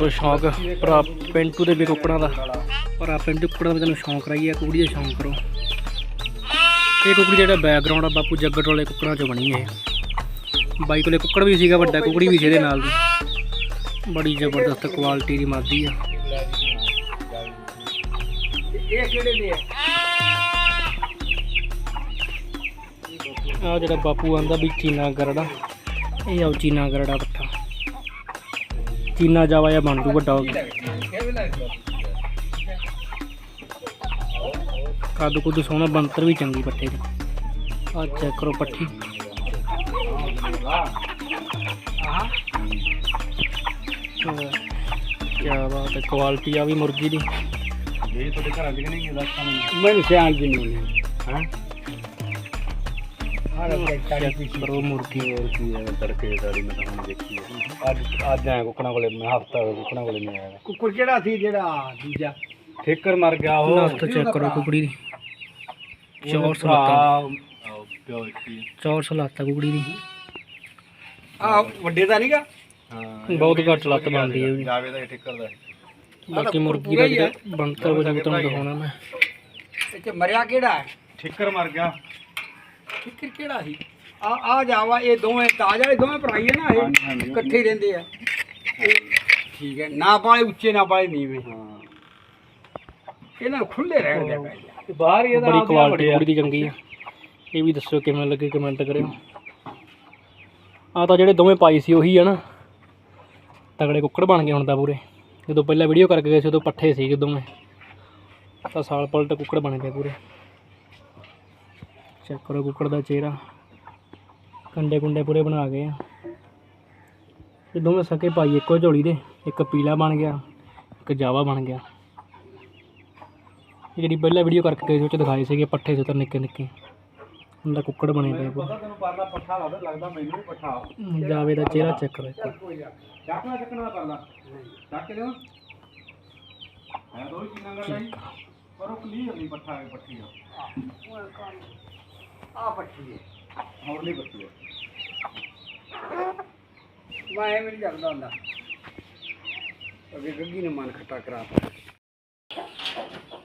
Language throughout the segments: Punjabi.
ਕਰੋ ਸ਼ੌਂਕ ਭਰਾ ਪਿੰਟੂ ਦੇ ਵੀ ਕੁੱਕੜਾਂ ਦਾ। ਭਰਾ ਪਿੰਟੂ ਕੁੱਕੜਾਂ ਦਾ ਤੈਨੂੰ ਸ਼ੌਂਕ ਰਹੀ ਹੈ ਕੁਕੜੀ ਦਾ ਸ਼ੌਂਕ ਕਰੋ। ਇਹ ਕੁਕੜੀ ਜਿਹੜਾ ਬੈਕਗ੍ਰਾਉਂਡ ਆ ਬਾਪੂ ਜੱਗੜ ਵਾਲੇ ਕੁੱਕੜਾਂ ਚੋਂ ਬਣੀ ਹੈ ਬਾਈ ਕੋਲੇ ਕੁੱਕੜ ਵੀ ਸੀਗਾ ਵੱਡਾ ਕੁਕੜੀ ਵੀ ਸੀ ਇਹਦੇ ਨਾਲ ਦੀ। ਬੜੀ ਜ਼ਬਰਦਸਤ ਕੁਆਲਿਟੀ ਦੀ ਮਾਦੀ ਆ। ਇਹ ਕਿਹੜੇ ਦੇ ਆ? ਜਿਹੜਾ ਬਾਪੂ ਆਂਦਾ ਵੀ ਚੀਨਾ ਗਰੜਾ। ਇਹ ਆ ਚੀਨਾ ਗਰੜਾ ਚੀਨਾ ਜਾਵਾ ਜਾਂ ਬਣ ਜੂ ਵੱਡਾ ਹੋ ਗਿਆ ਕੱਦ ਕੁੱਦ ਸੋਹਣਾ ਬੰਤਰ ਵੀ ਚੰਗੀ ਪੱਠੇ ਦੀ। ਆ ਚੈੱਕ ਕਰੋ ਪੱਠੀ। ਆਹ ਕੀ ਬਾਤ ਹੈ ਕੁਆਲਿਟੀ ਆ ਵੀ ਮੁਰਗੀ ਦੀ। ਇਹ ਤੁਹਾਡੇ ਘਰਾਂ ਚ ਨਹੀਂ ਦੱਸ ਸਾਨੂੰ ਮੈਨੂੰ। ਸਿਆਣ ਜੀ ਨੂੰ ਹਾਂ ਆਹ ਚੈੱਕ ਕਰੋ ਮੁਰਗੀ ਹੋਰ ਕੀ ਹੈ ਤੜਕੇ ਸਾਰੀ ਮੈਂ ਤਾਂ ਹੁਣ ਦੇਖੀ ਹੈ। ਅੱਜ ਅੱਜ ਆਇਆ ਕੁੱਕੜਾਂ ਕੋਲੇ ਮੈਂ ਹਫਤਾ ਹੋ ਗਿਆ ਕੁੱਕੜਾਂ ਕੋਲੇ ਨਹੀਂ ਆਇਆ। ਕੁੱਕੜ ਕਿਹੜਾ ਸੀ ਜਿਹੜਾ ਦੂਜਾ? ਠੇਕਰ ਮਰ ਗਿਆ ਉਹ। ਲੱਤ ਚੈੱਕ ਕਰੋ ਕੁਕੜੀ ਦੀ। ਚੌਰ ਸਲਾਤਾ। ਪਿਓ ਕੀ ਚੌਰ ਸਲਾਤਾ ਕੁਕੜੀ ਦੀ। ਆ ਵੱਡੇ ਦਾ ਨਹੀਂਗਾ ਹਾਂ ਬਹੁਤ ਘੱਟ ਲੱਤ ਬਣਦੀ ਹੈ ਵੀ ਜਾਵੇ ਦਾ ਠੇਕਰ ਦਾ। ਬਾਕੀ ਮੁਰਗੀ ਦਾ ਜਿਹੜਾ ਬਣਤਰ ਵਜਾ ਤੁਹਾਨੂੰ ਦਿਖਾਉਣਾ ਮੈਂ। ਇੱਥੇ ਮਰਿਆ ਕਿਹੜਾ ਹੈ? ਠੇਕਰ ਮਰ ਗਿਆ। ਠੇਕਰ ਕਿਹੜਾ ਸੀ? ਆ ਆ ਜਾਵਾ ਇਹ ਦੋਵੇਂ ਤਾਜ ਵਾਲੇ ਦੋਵੇਂ ਭਰਾ ਹੀ ਆ ਨਾ ਇਹ? ਇਕੱਠੇ ਰਹਿੰਦੇ ਆ। ਇਹ ਠੀਕ ਹੈ ਨਾ ਪਾਲੇ ਉੱਚੇ ਨਾ ਪਾਲੇ ਨੀਵੇਂ। ਹਾਂ। ਇਹਨਾਂ ਨੂੰ ਖੁੱਲੇ ਰਹਿਣ ਦੇ ਪਏ ਬਾਹਰ ਹੀ ਬੜੀ ਕੁਆਲਿਟੀ ਦੀ ਚੰਗੀ ਆ। ਇਹ ਵੀ ਦੱਸਿਓ ਕਿਵੇਂ ਲੱਗੇ ਕਮੈਂਟ ਕਰਿਓ। ਆ ਤਾਂ ਜਿਹੜੇ ਦੋਵੇਂ ਪਾਈ ਸੀ ਉਹੀ ਆ ਨਾ। ਤਗੜੇ ਕੁੱਕੜ ਬਣ ਗਏ ਹੁਣ ਤਾਂ ਪੂਰੇ। ਜਦੋਂ ਪਹਿਲਾਂ ਵੀਡੀਓ ਕਰਕੇ ਗਏ ਸੀ ਉਦੋਂ ਪੱਠੇ ਸੀਗੇ ਦੋਵੇਂ। ਤਾਂ ਸਾਲ ਪਲਟ ਕੁੱਕੜ ਬਣ ਗਏ ਪੂਰੇ। ਚੈੱਕ ਕਰੋ ਕੁੱਕੜ ਦਾ ਚਿਹਰਾ। ਕੰਡੇ ਕੁੰਡੇ ਪੂਰੇ ਬਣਾ ਗਏ ਆ। ਇਹ ਦੋਵੇਂ ਸਕੇ ਭਾਈ ਇੱਕੋ ਝੋਲੀ ਦੇ ਇੱਕ ਪੀਲਾ ਬਣ ਗਿਆ ਇੱਕ ਜਾਵਾ ਬਣ ਗਿਆ। ਇਹ ਜਿਹੜੀ ਪਹਿਲਾਂ ਵੀਡੀਓ ਕਰਕੇ ਗਏ ਸੀ ਉਹ ਚ ਦਿਖਾਏ ਸੀਗੇ ਪੱਠੇ ਸੁਤਰ ਨਿੱਕੇ ਨਿੱਕੇ। ਹੁੰਦਾ ਕੁੱਕੜ ਬਣੇ ਪਏ ਪੂਰੇ। ਤੈਨੂੰ ਪਰਲਾ ਪੱਠਾ ਲੱਗਦਾ ਲੱਗਦਾ ਮੈਨੂੰ ਵੀ ਪੱਠਾ। ਜਾਵੇ ਦਾ ਚਿਹਰਾ ਚੈੱਕ ਕਰੋ ਇੱਕ ਵਾਰ। ਚੱਕਣਾ ਚੱਕਣਾ ਪਰਲਾ। ਚੱਕ ਦਿਓ ਹੈ ਦੋ ਹੀ ਕਿੰਨਾ ਕਰ ਲਈ ਪਰ ਉਹ ਕਲੀਅਰ ਨਹੀਂ ਪੱਠਾ ਹੈ ਪੱਠੀ ਆ ਆ ਪੱਠੀ ਹੈ ਹੌਲੀ ਪੱਠੀ ਹੈ ਮੈਂ ਐਵੇਂ ਨਹੀਂ ਜਾਂਦਾ ਹੁੰਦਾ। ਅੱਗੇ ਗੱਗੀ ਨੇ ਮਨ ਖੱਟਾ ਕਰਾਤਾ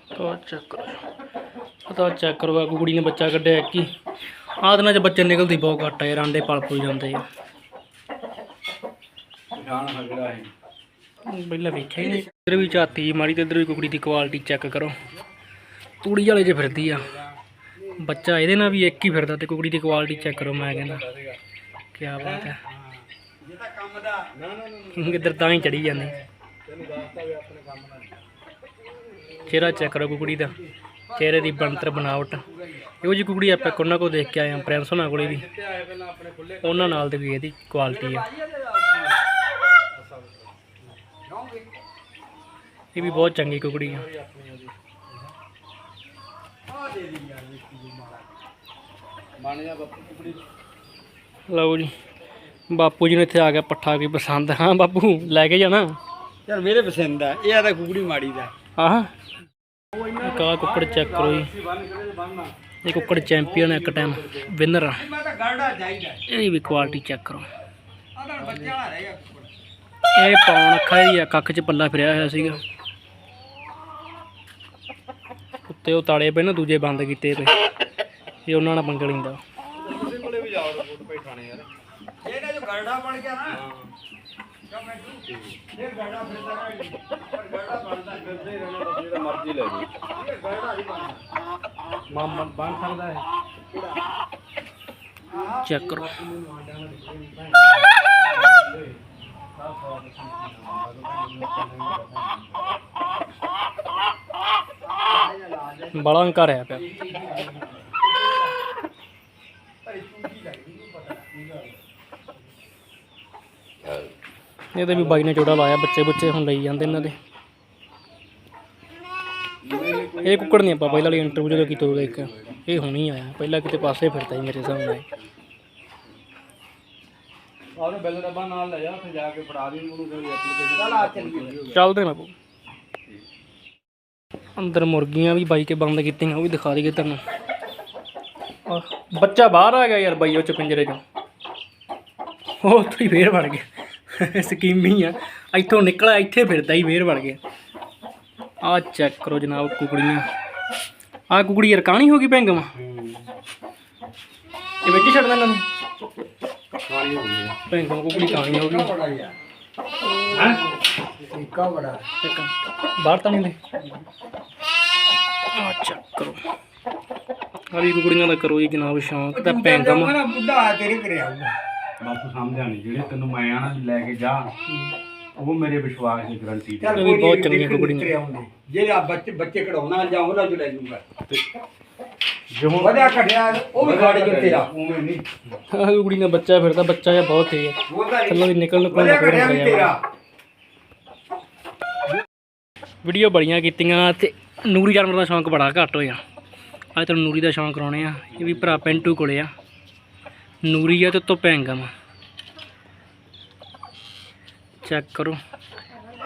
ਤਾਂ। ਚੈੱਕ ਕਰੋ। ਤਾਂ ਚੈੱਕ ਕਰੋ ਆ ਕੁਕੜੀ ਨੇ ਬੱਚਾ ਕੱਢਿਆ ਹੀ। ਆਹ ਦਿਨਾਂ 'ਚ ਬੱਚੇ ਨਿਕਲਦੀ ਬਹੁਤ ਘੱਟ ਆ ਯਾਰ ਆਂਡੇ ਪਲ ਪੁਲ ਜਾਂਦੇ ਆ। ਜਾਣ ਹਗੜਾ ਹੈ ਪਹਿਲਾਂ ਵੇਖਿਆ ਹੀ ਨਹੀਂ। ਇੱਧਰ ਵੀ ਝਾਤੀ ਮਾਰੀ ਤੇ ਇੱਧਰ ਵੀ ਕੁਕੜੀ ਦੀ ਕੁਆਲਿਟੀ ਚੈੱਕ ਕਰੋ। ਤੂੜੀ ਵਾਲੇ 'ਚ ਫਿਰਦੀ ਆ। ਬੱਚਾ ਇਹਦੇ ਨਾਲ ਵੀ ਇੱਕ ਹੀ ਫਿਰਦਾ ਤੇ ਕੁਕੜੀ ਦੀ ਕੁਆਲਿਟੀ ਚੈੱਕ ਕਰੋ, ਮੈਂ ਕਹਿੰਦਾ। ਕੀ ਬਾਤ ਹੈ। ਜੇ ਤਾਂ ਕੰਮ ਦਾ ਨਾ ਨਾ ਨਾ ਇੱਧਰ ਤਾਂ ਹੀ ਚੜੀ ਜਾਂਦੇ। ਤੈਨੂੰ ਦੱਸਤਾ ਵੀ ਆਪਣੇ ਕੰਮ ਦਾ ਚਿਹਰਾ ਚੈੱਕ ਕਰੋ ਕੁਕੜੀ ਦਾ। ਚਿਹਰੇ ਦੀ ਬਣਤਰ ਬਣਾਵਟ। ਇਹੋ ਜਿਹੀ ਕੁਕੜੀ ਆਪਾਂ ਇੱਕ ਉਹਨਾਂ ਦੇਖ ਕੇ ਆਏ ਹਾਂ, ਪ੍ਰਿੰਸ ਹੋਣਾ ਕੋਲੇ ਵੀ। ਉਹਨਾਂ ਨਾਲ ਦੀ ਵੀ ਇਹਦੀ ਕੁਆਲਿਟੀ ਆ। ਇਹ ਵੀ ਬਹੁਤ ਚੰਗੀ ਕੁਕੜੀ ਆ। ਜਾ ਬੱਪੂ ਲਓ ਜੀ ਬਾਪੂ ਜੀ ਨੇ ਇੱਥੇ ਆ ਗਿਆ ਪੱਠਾ ਕੀ ਪਸੰਦ। ਹਾਂ ਬਾਪੂ ਲੈ ਕੇ ਜਾਣਾ। ਯਾਰ ਮੇਰੇ ਪਸੰਦ ਆ ਇਹ ਆ ਤਾਂ ਕੁਕੜੀ ਮਾੜੀ ਦਾ। ਆਹ ਕਾ ਕੁੱਕੜ ਚੈੱਕ ਕਰੋ ਜੀ। ਇਹ ਕੁੱਕੜ ਚੈਂਪੀਅਨ ਇੱਕ ਟਾਈਮ ਵਿਨਰ ਆ। ਇਹਦੀ ਵੀ ਕੁਆਲਿਟੀ ਚੈੱਕ ਕਰੋ। ਇਹ ਪੌਣ ਅੱਖਾਂ ਆ ਕੱਖ 'ਚ ਪੱਲਾ ਫਿਰਿਆ ਹੋਇਆ ਸੀਗਾ। ਉੱਤੇ ਉਹ ਤਾਲੇ ਪਏ ਨਾ ਦੂਜੇ ਬੰਦ ਕੀਤੇ ਪਏ। ਇਹ ਉਹਨਾਂ ਨਾਲ ਪੰਗਾ ਲੈਂਦਾ। ਕਿਸੇ ਕੋਲੇ ਵੀ ਜਾਓ ਰਿਪੋਰਟ ਪਈ ਥਾਣੇ ਯਾਰ। ਇਹਦਾ ਜੋ ਗੜੜਾ ਬਣ ਗਿਆ ਨਾ। ਕਿਉਂ ਮੈਂ ਇਹ ਗੜੜਾ ਫਿਰਦਾ ਨਹੀਂ ਪਰ ਗੜੜਾ ਬਣਦਾ ਫਿਰਦੇ ਹੀ ਰਹਿਣਾ ਤਾਂ ਜਿਹੜਾ ਮਰਜ਼ੀ ਲੈ ਜੀ ਇਹ ਗੜੜਾ ਨਹੀਂ ਬਣਦਾ। ਮਾਮਾ ਬਣ ਸਕਦਾ ਹੈ ਚੈੱਕ ਕਰੋ। ਬੜਾ ਹੰਕਾਰ ਹੈ ਪਿਆ। ਇਹਦੇ ਵੀ ਬਾਈ ਨੇ ਜੋੜਾ ਲਾਇਆ ਬੱਚੇ ਬੁੱਚੇ ਹੁਣ ਲਈ ਜਾਂਦੇ ਇਹਨਾਂ ਦੇ। ਇਹ ਕੁੱਕੜ ਨਹੀਂ ਆਪਾਂ ਪਹਿਲਾਂ ਵਾਲੀ ਇੰਟਰਵਿਊ ਜਦੋਂ ਕੀਤੀ ਉਦੋਂ ਇੱਕ। ਇਹ ਹੁਣ ਹੀ ਆਇਆ ਪਹਿਲਾਂ ਕਿਤੇ ਪਾਸੇ ਫਿਰਦਾ ਸੀ ਮੇਰੇ ਸਾਹਮਣੇ। ਆਹ ਬਿੱਲ ਡੱਬਾ ਨਾਲ ਲੈ ਜਾ ਉੱਥੇ ਜਾ ਕੇ ਫੜਾ ਦੇ ਉਹਨੂੰ ਕੋਈ ਐਪਲੀਕੇਸ਼ਨ ਚਲ ਆ ਚੱਲੀਏ। ਚੱਲਦੇ ਪਊ ਅੰਦਰ ਮੁਰਗੀਆਂ ਵੀ ਬਾਈ ਕੇ ਬੰਦ ਕੀਤੀਆਂ ਉਹ ਵੀ ਦਿਖਾ ਦਈਏ ਤੁਹਾਨੂੰ ਬੱਚਾ ਬਾਹਰ ਆ ਗਿਆ ਯਾਰ ਬਾਈ ਉਹ ਚ ਪਿੰਜਰੇ ਚੋਂ। ਉਹ ਉੱਥੇ ਹੀ ਫੇਰ ਵੜ ਗਿਆ। ਸਕੀਮੀ ਆ। ਇੱਥੋਂ ਨਿਕਲਿਆ ਇੱਥੇ ਫਿਰਦਾ ਹੀ ਫੇਰ ਵੜ ਗਿਆ। ਆ ਚੈੱਕ ਕਰੋ ਜਨਾਬ ਕੁਕੜੀਆਂ। ਆ ਕੁਕੜੀ ਰਕਾਣੀ ਹੋ ਗਈ ਭੈਂਗਮ ਇਹ ਵਿੱਚ ਹੀ ਛੱਡ ਦੇਣਾ ਨੇ ਕਾਲੀ ਹੋ ਗਈ ਭੈਂਗਮ ਕੁਕੜੀ ਕਾਣੀ ਹੋ ਗਈ। ਯਾਰ। ਹਾਂ? ਸਿੱਕਾ ਬੜਾ। ਇੱਕ ਬਾਹਰ ਤਾਂ ਨਹੀਂ ਲੈ। ਆ ਚੈੱਕ ਕਰੋ। ਆ ਵੀ ਕੁਕੜੀਆਂ ਦਾ ਕਰੋ ਜੀ ਜਨਾਬ ਸ਼ੌਂਕ ਤਾਂ ਭੈਂਗਮ ਮੇਰਾ ਬੁੱਢਾ ਤੇਰੇ ਘਰੇ ਆਊਗਾ ਬਾਪੂ ਸਮਝਿਆ ਨਹੀਂ ਜਿਹੜੇ ਤੈਨੂੰ ਮੈਂ ਆਣਾ ਲੈ ਕੇ ਜਾ। ਉਹ ਮੇਰੇ ਵਿਸ਼ਵਾਸ ਦੀ ਗਰੰਟੀ ਦੇ ਵੀ ਕੋਈ ਬਹੁਤ ਨੀ, ਚੰਗੀਆਂ ਆਉਂਦੇ ਜੇ ਆ ਬੱਚੇ ਬੱਚੇ ਕਢਾਉਣਾ ਜਾਂ ਉਹਨਾਂ ਚ ਲੈ ਜੂਗਾ। ਜੇ ਹੁਣ ਵਧਿਆ ਘਟਿਆ ਉਹ ਵੀ ਗਾੜੀ ਜੋ ਤੇਰਾ ਉਵੇਂ ਨਹੀਂ। ਆ ਕੁਕੜੀ ਦਾ ਬੱਚਾ ਫਿਰਦਾ ਬੱਚਾ ਜਿਹਾ ਬਹੁਤ ਤੇਜ਼ ਹੈ ਨੀ। ਥੱਲੋਂ ਦੀ ਨਿਕਲ ਘਟਿਆ ਵੀ ਹੁੰਦਾ ਤੇਰਾ। ਵੀਡੀਓ ਬੜੀਆਂ ਕੀਤੀਆਂ ਤੇ ਨੂਰੀ ਜਾਨਵਰ ਦਾ ਸ਼ੌਂਕ ਬੜਾ ਘੱਟ ਹੋਇਆ। ਅੱਜ ਤੁਹਾਨੂੰ ਨੂਰੀ ਦਾ ਸ਼ੌਂਕ ਕਰਾਉਣੇ ਆ। ਇਹ ਵੀ ਭਰਾ ਪੈਂਟੂ ਕੋਲੇ ਆ। ਨੂਰੀ ਆ ਤੇ ਉੱਤੋਂ ਪੈਂਗਮ ਚੈੱਕ ਕਰੋ।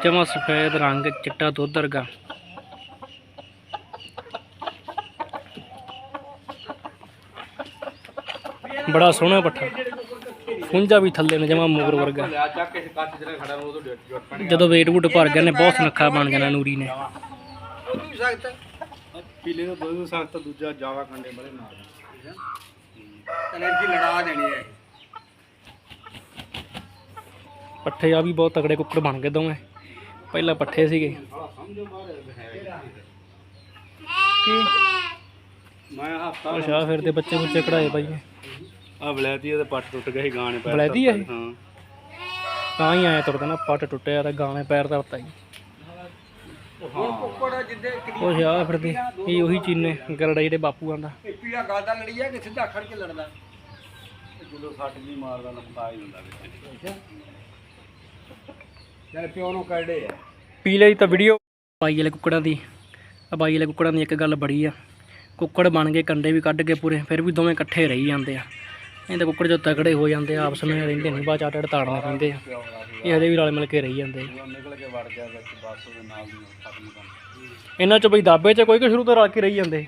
ਜਮਾ ਸਫੈਦ ਰੰਗ, ਚਿੱਟਾ ਦੁੱਧ ਵਰਗਾ। ਬੜਾ ਸੋਹਣਾ ਪੱਠਾ। ਖੁੰਝਾ ਵੀ ਥੱਲੇ ਨੇ ਜਮਾ ਮੋਗਰ ਵਰਗਾ। ਜਦੋਂ ਵੇਟ ਵੁੱਟ ਭਰ ਗਿਆ ਨੇ ਬਹੁਤ ਸੁਨੱਖਾ ਬਣ ਜਾਣਾ ਨੂਰੀ ਨੇ। ਪੀਲੇ ਦਾ ਦੁੱਧ ਸਖਤ ਦੂਜਾ ਜਾਵਾ ਕੰਡੇ ਬੜੇ ਨਾਲ। ਐਨਰਜੀ ਲੜਾ ਦੇਣੀ ਹੈ। ਪੱਠੇ ਆ ਵੀ ਬਹੁਤ ਤਗੜੇ ਕੁੱਕੜ ਬਣ ਗਏ ਦੋਵੇਂ। ਪਹਿਲਾਂ ਪੱਠੇ ਸੀਗੇ। ਕੀ? ਮੈਂ ਹਫਤਾ ਉਹ ਸ਼ਾਹ ਫਿਰ ਦੇ ਬੱਚੇ ਬੁੱਚੇ ਕਢਾਏ ਪਾਈ ਆ ਬਲੈਤੀ ਉਹਦੇ ਪੱਟ ਟੁੱਟ ਗਏ ਗਾਣੇ ਪੈਰ ਬਲੈਤੀ? ਹਾਂ। ਤਾਂ ਹੀ ਆਇਆ ਤੁਰਦਾ ਨਾ ਪੱਟ ਟੁੱਟਿਆ ਤਾਂ ਗਾਣੇ ਪੈਰ ਦਾ ਪਤਾ ਹੀ। ਹੁਣ ਕੁੱਕੜ ਜਿੱਦੇ ਉਹ ਸ਼ਾਹ ਫਿਰਦੇ ਇਹ ਉਹੀ ਚੀਨੇ ਗਰੜਾ ਜਿਹੜੇ ਬਾਪੂ ਆਂਦਾ ਇਹ ਪੀੜਾ ਗਾਦਾ ਲੜੀ ਆ ਕਿ ਸਿੱਧਾ ਖੜ ਕੇ ਲੜਦਾ? ਜਦੋਂ ਸੱਟ ਨਹੀਂ ਮਾਰਦਾ ਲੰਬਾ ਹੀ ਹੁੰਦਾ ਵਿੱਚ। ਜਦ ਪਿਓ ਨੂੰ ਕਰੜੇ ਆ। ਪੀਲੇ ਦੀ ਤਾਂ ਵੀਡੀਓ ਬਾਈ ਵਾਲੇ ਕੁੱਕੜਾਂ ਦੀ ਆ ਬਾਈ ਵਾਲੇ ਕੁੱਕੜਾਂ ਦੀ ਇੱਕ ਗੱਲ ਬੜੀ ਆ। ਕੁੱਕੜ ਬਣ ਗਏ ਕੰਡੇ ਵੀ ਕੱਢ ਕੇ ਪੂਰੇ ਫਿਰ ਵੀ ਦੋਵੇਂ ਇਕੱਠੇ ਰਹੀ ਜਾਂਦੇ ਆ। ਇਹ ਤਾਂ ਕੁੱਕੜ ਜੋ ਤਗੜੇ ਹੋ ਜਾਂਦੇ ਆ ਆਪਸ ਵਿੱਚ ਰਹਿੰਦੇ ਨਹੀਂ ਬਾਅਦ ਚ ਅੱਡ ਅੱਡ ਤਾੜਨੇ ਪੈਂਦੇ ਆ। ਇਹ ਹਜੇ ਵੀ ਰਲ ਮਿਲ ਕੇ ਰਹੀ ਜਾਂਦੇ ਆ। ਉਹ ਨਿਕਲ ਕੇ ਵੜ ਗਿਆ ਵਿੱਚ ਬੱਸ ਉਹਦੇ ਨਾਲ ਦੀ ਖਤਮ ਕਰ ਇਹਨਾਂ ਚ ਬਈ ਦਾਬੇ ਚ ਕੋਈ ਕਿ ਸ਼ੁਰੂ ਤੋਂ ਰਲ ਕੇ ਰਹੀ ਜਾਂਦੇ?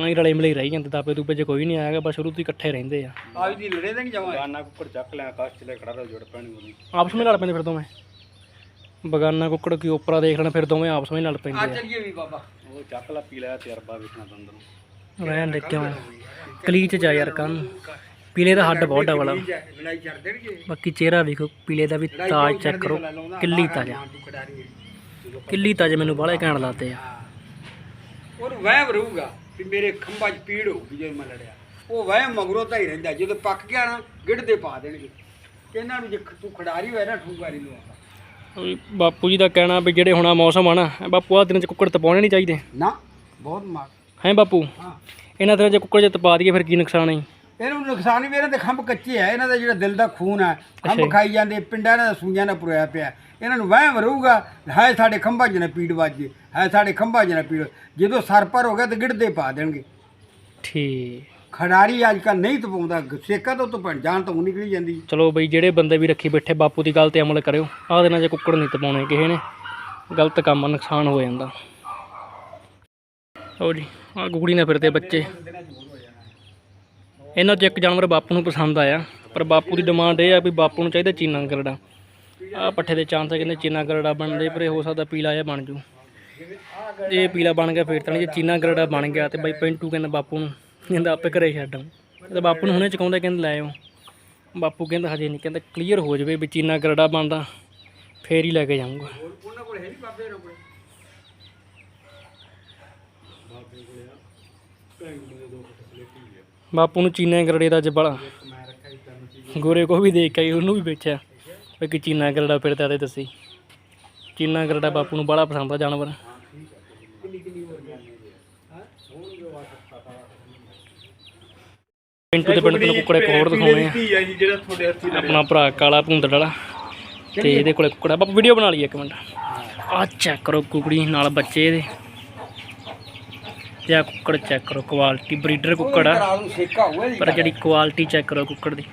ਆਈ ਰਲੇ ਮਿਲੇ ਰਹੀ ਜਾਂਦੇ ਦਾਬੇ ਦੂਬੇ ਚ ਕੋਈ ਨਹੀਂ ਆਏਗਾ ਬਸ ਸ਼ੁਰੂ ਤੋਂ ਹੀ ਇਕੱਠੇ ਰਹਿੰਦੇ ਆ। ਆਜ ਦੀ ਲੜੇ ਤਾਂ ਨਹੀਂ ਜਾਵਾਂ ਗਾਨਾ ਕੁੱਕੜ ਚੱਕ ਲਿਆ ਆਕਾਸ਼ ਚ ਲੈ ਖੜਾ ਰੋ ਜੁੜ ਪੈਣੀ ਉਹਦੀ ਆਪਸ ਵਿੱਚ ਲੜ ਪੈਂਦੇ ਫਿਰ ਦੋਵੇਂ। ਬਗਾਨਾ ਕੁੱਕੜ ਕੀ ਉਪਰਾ ਦੇਖ ਲੈਣ ਫਿਰ ਦੋਵੇਂ ਆਪਸ ਵਿੱਚ ਲੜ ਪੈਂਦੇ ਆ। ਚੱਲੀਏ ਵੀ ਬਾਬਾ। ਉਹ ਚੱਕ ਲਾ ਪੀ ਲਿਆ ਤਜਰਬਾ ਵੇਖਣਾ ਦੰਦ ਰਹਿਣ ਦੇ ਕਿਉਂ? ਕਲੀਚ ਜਾ ਯਾਰ ਕੰਨ ਪੀਲੇ ਦਾ ਹੱਡ ਬਹੁਤ ਡਬਲ ਆ। ਬਾਕੀ ਚਿਹਰਾ ਵੇਖੋ ਪੀਲੇ ਦਾ ਵੀ ਤਾਜ ਚੈੱਕ ਕਰੋ। ਕਿੱਲੀ ਤਾਜਾ। ਕਿੱਲੀ ਤਾਜ ਮੈਨੂੰ ਬਾਹਲੇ ਕਹਿਣ ਲਾਤੇ ਆ। ਉਹਨੂੰ ਵਹਿਮ ਰਹੂਗਾ ਵੀ ਮੇਰੇ ਖੰਭਾਂ 'ਚ ਪੀੜ ਹੋਊਗੀ ਜਦੋਂ ਮੈਂ ਲੜਿਆ। ਉਹ ਵਹਿਮ ਮਗਰੋਂ ਤਾਂ ਹੀ ਰਹਿੰਦਾ ਜਦੋਂ ਪੱਕ ਗਿਆ ਨਾ ਗਿੱਡ ਦੇ ਪਾ ਦੇਣਗੇ। ਇਹਨਾਂ ਨੂੰ ਜੇ ਤੂੰ ਖਿਡਾਰੀ ਹੋਇਆ ਨਾ ਠੂਗਾ ਨਹੀਂ ਲਵਾਉਂਦਾ। ਬਾਪੂ ਜੀ ਦਾ ਕਹਿਣਾ ਵੀ ਜਿਹੜੇ ਹੁਣ ਆ ਮੌਸਮ ਆ ਨਾ ਬਾਪੂ ਆ ਦਿਨਾਂ ਚ ਕੁੱਕੜ ਤਪਾਉਣੇ ਨਹੀਂ ਚਾਹੀਦੇ। ਨਾ ਬਹੁਤ ਮਾਰ ਹੈ ਬਾਪੂ? ਹਾਂ ਇਹਨਾਂ ਦਿਨਾਂ ਚ ਕੁੱਕੜ ਜੇ ਤਪਾ ਦਈਏ ਫਿਰ ਕੀ ਨੁਕਸਾਨ ਹੈ ਇਹਨੂੰ ਨੁਕਸਾਨ ਵੀ ਇਹਨਾਂ ਦੇ ਖੰਭ ਕੱਚੇ ਆ ਇਹਨਾਂ ਦਾ ਜਿਹੜਾ ਦਿਲ ਦਾ ਖੂਨ ਆ ਅੱਛਾ ਜੀ। ਖੰਭ ਖਾਈ ਜਾਂਦੇ ਪਿੰਡਾਂ ਨਾਲ ਸੂਈਆਂ ਨਾਲ ਪੁਰਿਆ ਪਿਆ। ਇਹਨਾਂ ਨੂੰ ਵਹਿਮ ਰਹੂਗਾ ਹੈ ਸਾਡੇ ਖੰਭਾਂ 'ਚ ਨਾ ਪੀੜ ਵੱਜੇ ਹੈ ਸਾਡੇ ਖੰਭਾਂ 'ਚ ਨਾ ਪੀੜ ਜਦੋਂ ਸਰ ਪਰ ਹੋ ਗਿਆ ਤੇ ਗਿੱਡ ਦੇ ਪਾ ਦੇਣਗੇ। ਠੀਕ। ਖਿਡਾਰੀ ਅੱਜ ਕੱਲ ਨਹੀਂ ਤਪਾਉਂਦਾ ਸੇਕਾ ਤੋਂ ਤੋਂ ਜਾਨ ਤੋਂ ਨਿਕਲੀ ਜਾਂਦੀ ਚਲੋ ਬਈ ਜਿਹੜੇ ਬੰਦੇ ਵੀ ਰੱਖੀ ਬੈਠੇ ਬਾਪੂ ਦੀ ਗੱਲ ਤੇ ਅਮਲ ਕਰਿਓ। ਆਹ ਦਿਨਾਂ 'ਚ ਕੁੱਕੜ ਨਹੀਂ ਤਪਾਉਣੇ ਕਿਸੇ ਨੇ। ਗਲਤ ਕੰਮ ਆ ਨੁਕਸਾਨ ਹੋ ਜਾਂਦਾ। ਲਓ ਜੀ, ਆਹ ਕੁਕੜੀ ਨੇ ਫਿਰਦੇ ਬੱਚੇ। ਇਹਨਾਂ 'ਚ ਇੱਕ ਜਾਨਵਰ ਬਾਪੂ ਨੂੰ ਪਸੰਦ ਆਇਆ, ਪਰ ਬਾਪੂ ਦੀ ਡਿਮਾਂਡ ਇਹ ਆ ਵੀ ਬਾਪੂ ਨੂੰ ਚਾਹੀਦਾ ਚੀਨਾ ਗਰੜਾ ਆਹ ਪੱਠੇ ਦੇ ਚਾਂਸ ਕਹਿੰਦੇ ਚੀਨਾ ਗਰੜਾ ਬਣਦੇ ਪਰ ਇਹ ਹੋ ਸਕਦਾ ਪੀਲਾ ਜਿਹਾ ਬਣ ਜੂ। ਇਹ ਪੀਲਾ ਬਣ ਗਿਆ, ਫੇਰ ਤਾਂ ਨਹੀਂ ਜੇ ਚੀਨਾ ਗਰੜਾ ਬਣ ਗਿਆ ਤੇ ਬਾਈ ਪਿੰਟੂ ਕਹਿੰਦਾ ਬਾਪੂ ਨੂੰ, ਕਹਿੰਦਾ ਆਪੇ ਘਰੇ ਛੱਡ ਆਊਂ। ਤੇ ਬਾਪੂ ਨੂੰ ਹੁਣੇ ਚਕਾਉਂਦਾ, ਕਹਿੰਦਾ ਲੈ ਆਓ ਬਾਪੂ ਕਹਿੰਦਾ ਹਜੇ ਨਹੀਂ, ਕਹਿੰਦਾ ਕਲੀਅਰ ਹੋ ਜਾਵੇ ਵੀ ਚੀਨਾ ਗਰੜਾ ਬਣਦਾ, ਫੇਰ ਹੀ ਲੈ ਕੇ ਜਾਊਂਗਾ। ਕੋਲ ਬਾਪੂ ਨੂੰ ਚੀਨਾ ਗਰੜੇ ਦਾ ਅੱਜ ਬੜਾ ਗੋਰੇ ਕੋ ਵੀ ਦੇਖ ਕੇ ਆਈ, ਉਹਨੂੰ ਵੀ ਵੇਚਿਆ ਵੀ ਕਿ ਚੀਨਾ ਗਰੜਾ ਫਿਰਦਾ ਤੇ ਦੱਸੀ ਚੀਨਾ ਗਰੜਾ ਬਾਪੂ ਨੂੰ ਬੜਾ ਪਸੰਦ ਆ ਜਾਨਵਰ। ਪਿੰਟੂ ਦੇ ਪਿੰਡ ਤੋਂ ਕੁੱਕੜ ਇੱਕ ਹੋਰ ਦਿਖਾਉਣੇ ਆ। ਆ ਜੀ ਜਿਹੜਾ ਤੁਹਾਡੇ ਹੱਥੀ ਆਪਣਾ ਭਰਾ ਕਾਲਾ ਭੁੰਦੜ ਵਾਲਾ। ਤੇ ਇਹਦੇ ਕੋਲੇ ਕੁਕੜਾ। ਬਾਪੂ ਵੀਡੀਓ ਬਣਾ ਲਈਏ ਇੱਕ ਮਿੰਟ। ਆ ਚੈੱਕ ਕਰੋ ਕੁਕੜੀ ਨਾਲ ਬੱਚੇ ਇਹਦੇ। ਤੇ ਆ ਕੁੱਕੜ ਚੈੱਕ ਕਰੋ ਕੁਆਲਿਟੀ ਬਰੀਡਰ ਕੁੱਕੜ ਆ। ਪਰ ਜਿਹੜੀ ਕੁਆਲਿਟੀ ਚੈੱਕ ਕਰੋ ਕੁੱਕੜ ਦੀ।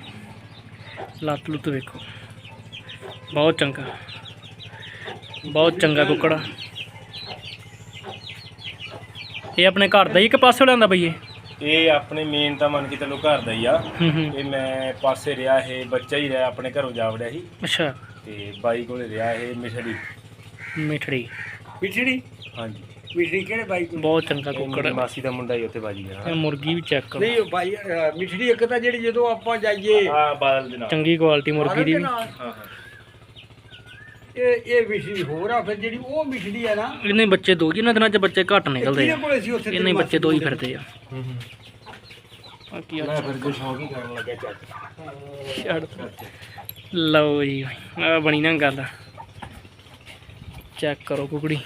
ਲੱਤ ਲੁੱਤ ਵੇਖੋ। ਬਹੁਤ ਚੰਗਾ। ਬਹੁਤ ਚੰਗਾ ਕੁੱਕੜ ਆ। ਇਹ ਆਪਣੇ ਘਰ ਦਾ ਹੀ ਇੱਕ ਪਾਸੇ ਲਿਆਂਦਾ ਬਈ ਇਹ? ਇਹ ਆਪਣੇ ਮੇਨ ਤਾਂ ਮੰਨ ਕੇ ਚੱਲੋ ਘਰ ਦਾ ਹੀ ਆ। ਹੂੰ ਮੈਂ ਪਾਸੇ ਰਿਹਾ ਇਹ ਬੱਚਾ ਹੀ ਰਿਹਾ ਆਪਣੇ ਘਰੋਂ ਜਾ ਵੜਿਆ ਸੀ। ਅੱਛਾ। ਤੇ ਬਾਈ ਕੋਲੇ ਰਿਹਾ ਇਹ ਮਿਸੜੀ ਮਿਠੜੀ। ਮਿਠੜੀ? ਹਾਂਜੀ। ਮਿਠੜੀ ਕਿਹੜੇ ਬਾਈ ਕੋਲ ਬਹੁਤ ਚੰਗਾ ਕੁੱਕੜ ਮੇਰੀ ਮਾਸੀ ਦਾ ਮੁੰਡਾ ਹੀ ਉੱਥੇ ਬਾਜੀ ਗਿਆ ਇਹ ਮੁਰਗੀ ਵੀ ਚੈੱਕ ਕਰੋ। ਨਹੀਂ ਉਹ ਬਾਈ ਅ, ਮਿਠੜੀ ਇੱਕ ਤਾਂ ਜਿਹੜੀ ਜਦੋਂ ਆਪਾਂ ਜਾਈਏ। ਹਾਂ ਬਾਦਲ ਦੇ ਨਾਲ। ਚੰਗੀ ਕੁਆਲਿਟੀ ਮੁਰਗੀ ਦੀ ਵੀ। ਨਾਲ। ਹਾਂ ਹਾਂ। ਇਹ ਇਹ ਮਿਠੜੀ ਹੋਰ ਆ ਫਿਰ ਜਿਹੜੀ ਉਹ ਮਿਠੜੀ ਆ ਨਾ। ਇਹਨੇ ਬੱਚੇ ਦੋ ਜੀ ਇਹਨਾਂ ਦਿਨਾਂ 'ਚ ਬੱਚੇ ਘੱਟ ਨਿਕਲਦੇ ਕਿਹਦੇ ਆ। ਕੋਲੇ ਸੀ ਉੱਥੇ ਇਹਨੇ ਬੱਚੇ ਦੋ ਹੀ ਫਿਰਦੇ ਆ। ਹੂੰ ਹੂੰ। ਬਾਕੀ ਮੈਂ ਫਿਰ ਕੋਈ ਸ਼ੌਂਕ ਹੀ ਕਰਨ ਲੱਗਿਆ ਚੱਲ। ਛੱਡ। ਲਓ ਜੀ ਆ ਬਣੀ ਨਾ ਗੱਲ। ਚੈੱਕ ਕਰੋ ਕੁਕੜੀ।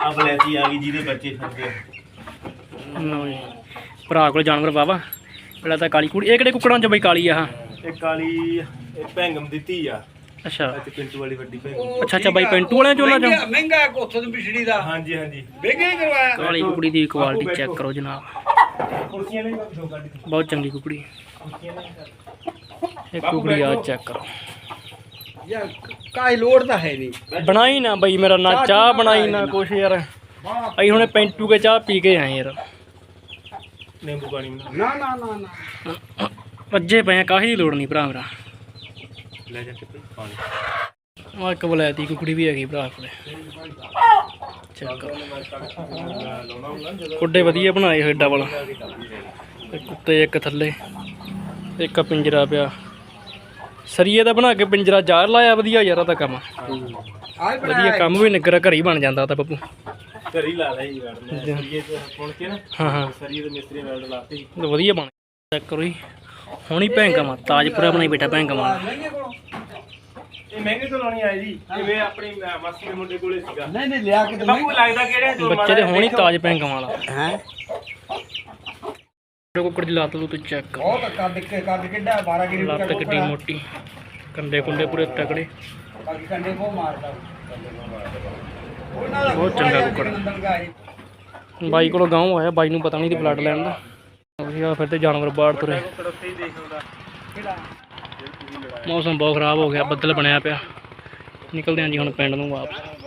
ਆ ਬਲੈਤੀ ਆ ਗਈ ਜਿਹਦੇ ਬੱਚੇ ਫਿਰਦੇ ਆ। ਲਓ ਜੀ। ਭਰਾ ਕੋਲ ਜਾਨਵਰ ਵਾਵਾ ਪਹਿਲਾਂ ਤਾਂ ਕਾਲੀ ਕੁੜੀ। ਇਹ ਕਿਹੜੇ ਕੁਕੜਾਂ 'ਚ ਬਈ ਕਾਲੀ ਆ ਆਹ? ਇਹ ਕਾਲੀ ਇਹ ਭੈਂਗਮ ਦਿੱਤੀ ਆ। ਅੱਛਾ। ਤੇ ਪਿੰਟੂ ਵਾਲੀ ਵੱਡੀ ਭੈਂਗਮ। ਅੱਛਾ, ਅੱਛਾ, ਬਾਈ। ਪਿੰਟੂ ਵਾਲਿਆਂ ਚੋਂ ਉਹਨਾਂ ਚੋਂ? ਮਹਿੰਗਾ- ਮਹਿੰਗਾ ਉੱਥੋਂ ਦੀ ਮਿਠੜੀ ਦਾ। ਹਾਂਜੀ ਹਾਂਜੀ। ਵੇਗੇ ਨਹੀਂ ਕਰਵਾਇਆ। ਕਾਲੀ ਕੁਕੜੀ ਦੀ ਕੁਆਲਿਟੀ ਚੈੱਕ ਕਰੋ ਜਨਾਬ। ਕੁਰਸੀਆਂ ਦੋ ਕੇ। ਬਹੁਤ ਚੰਗੀ ਕੁਕੜੀ। ਇਹ ਕੁਕੜੀ ਆ ਚੈੱਕ ਕਰੋ। ਯਾਰ ਕਾਈ ਲੋੜ ਤਾਂ ਹੈ ਨਹੀਂ। ਬਣਾਈ ਨਾ ਬਈ ਮੇਰਾ ਨਾ ਚਾਹ ਬਣਾਈ ਨਾ ਕੁਛ। ਯਾਰ। ਅਸੀਂ ਹੁਣੇ ਪੈਂਟੂ ਕੇ ਚਾਹ ਪੀ ਕੇ ਆਏ ਯਾਰ। ਨਿੰਬੂ ਪਾਣੀ ਬਣਾ ਨਾ ਨਾ ਨਾ ਨਾ। ਅੱਜੇ ਪਏ ਕਾਹੀ ਲੋੜ ਨਹੀਂ ਭਰਾ ਮੇਰਾ। ਲੈ ਜਾ ਕੇ ਪਾਣੀ। ਆ ਇੱਕ ਬਲੈਤੀ ਕੁਕੜੀ ਵੀ ਹੈਗੀ ਭਰਾ ਕੋਲੇ। ਚੈੱਕ ਕੁੱਡੇ ਵਧੀਆ ਬਣਾਏ ਹੋਏ ਡਬਲ। ਇੱਕ ਉੱਤੇ ਇੱਕ ਥੱਲੇ ਇੱਕ ਪਿੰਜਰਾ ਪਿਆ। ਸਰੀਏ ਦਾ ਬਣਾ ਕੇ ਪਿੰਜਰਾ ਜਾਰ ਲਾਇਆ ਵਧੀਆ ਯਾਰ ਉਹਦਾ ਕੰਮ। ਆਹ ਵਧੀਆ ਕੰਮ ਵੀ ਨਿੱਗਰ ਘਰ ਹੀ ਬਣ ਜਾਂਦਾ ਤਾਂ ਬੱਬੂ ਘਰ ਹੀ ਲਾ ਲੈ ਜੀ ਵੈਲਡ ਮੈਂ ਸਰੀਏ ਤੇ ਪੁਣ ਕੇ ਨਾ ਹਾਂ ਹਾਂ। ਸਰੀਏ ਦੇ ਮਿਸਤਰੀ ਵੈਲਡ ਲਾਤੇ ਵਧੀਆ ਬਣ ਚੈੱਕ ਕਰੋ ਜੀ। ਹੁਣੀ ਭੈਂਕਾ ਮਾ ਤਾਜਪੁਰਾ ਬਣਾਈ ਬੈਠਾ ਭੈਂਕਾ ਮਾ ਇਹ ਮਹਿੰਗੇ ਤੋਂ ਲਾਉਣੀ ਆਈ ਜੀ ਜਿਵੇਂ ਆਪਣੀ ਮਾਸੀ ਦੇ ਮੁੰਡੇ ਕੋਲੇ ਸੀਗਾ। ਨਹੀਂ ਨਹੀਂ ਲਿਆ ਕੇ ਬਾਪੂ ਲੱਗਦਾ ਕਿਹੜੇ ਤੋਂ ਬੱਚੇ ਦੇ ਹੁਣੀ ਤਾਜ ਭੈਂਕਾ ਵਾਲਾ। ਹੈ? ਕੁੱਕੜ ਦੀ ਲੱਤ ਲੁੱਤ ਚੈੱਕ ਕਰੋ। ਬਹੁਤ ਕੱਦ ਕੇ ਕੱਦ ਕਿੱਡਾ? 12 ਗਿਰੀ ਲੱਤ ਕਿੱਡੀ ਮੋਟੀ। ਕੰਡੇ ਕੁੰਡੇ ਪੂਰੇ ਤਕੜੇ। ਬਾਕੀ ਕੰਡੇ ਕੋ ਮਾਰਦਾ। ਬਹੁਤ ਚੰਗਾ ਕੁੱਕੜ। ਬਾਈ ਕੋਲੋਂ ਗਾਉਂ ਆਇਆ ਬਾਈ ਨੂੰ ਪਤਾ ਨਹੀਂ ਦੀ ਬਲੱਡ ਲੈਣ ਦਾ। ਵਧੀਆ ਫਿਰ ਤੇ ਜਾਨਵਰ ਬਾੜ ਤੁਰੇ। ਮੌਸਮ ਬਹੁਤ ਖਰਾਬ ਹੋ ਗਿਆ ਬੱਦਲ ਬਣਿਆ ਪਿਆ। ਨਿਕਲਦੇ ਆਂ ਜੀ ਹੁਣ ਪਿੰਡ ਨੂੰ ਵਾਪਸ।